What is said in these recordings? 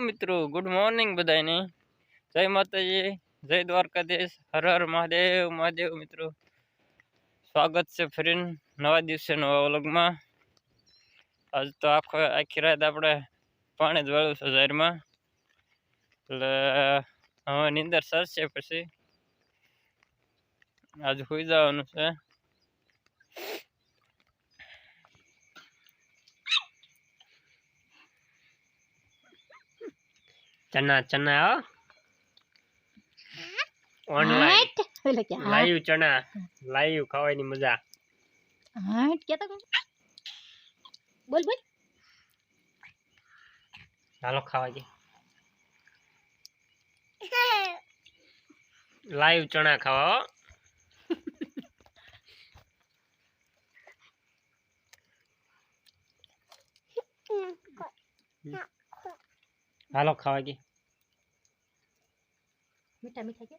મિત્રો good morning બધાને જય માતાજી, જય દ્વારકાધીશ, હર હર મહાદેવ મહાદેવ મિત્રો. સ્વાગત છે ફરીને નવા દિવસે, નવા વ્લોગમાં. આજ તો આખો, આખી રાત આપણે પાણી જ વાળું છે જાહેરમાં એટલે, હવે નીંદર સરશે પછી. આજ સુઈ જવાનું છે. ચના ચના ઓનલાઈન હાટ એટલે કે હાટ લાઈવ ચણા લાઈવ ખાવાની મજા હાટ કે તો બોલ બોલ ચાલો ખાવા જઈએ લાઈવ ચણા ખાવા હો. હાલો ખાવા જઈએ મીઠા મીઠા કે?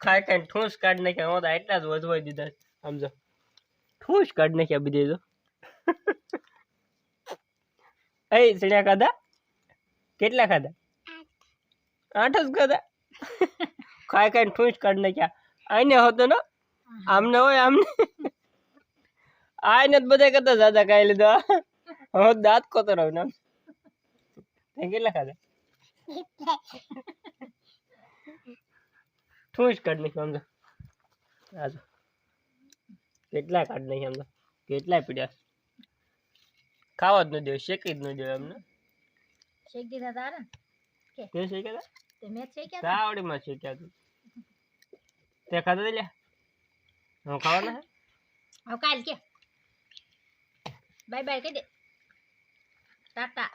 ખાઈ ખાઈને ઠૂસ કાઢ નાખ્યા. હું તો એટલા જ વધવાઈ દીધા. સમજો ઠૂસ કાઢ નાખ્યા બીજે તો એ ચણ્યા ખાધા? કેટલા ખાધા? આઠ જ ખાધા. ખાઈ ખાઈને ઠૂસ કાઢ નાખ્યા. આઈને હોતો ને? આમને હોય આમને. આઈને જ બધા કરતા દાદા ખાઈ લીધા. હું દાંત કોતો રહું ને કેટલા ખાધા? ઠૂસ કાઢ નહીં સમજો આજો કેટલા કાઢ નહીં સમજો કેટલા પીડ્યા? ખાવા જ ન દેવ શેકી જ ન દેવ એમને. શેક દીધા તારે? તે શેક્યા હતા તે મેં શેક્યા હતા? તાવડીમાં શેક્યા તું. તે ખાધા લે હું ખાવાના હે હવે કાલ કે. bye bye kedek. tata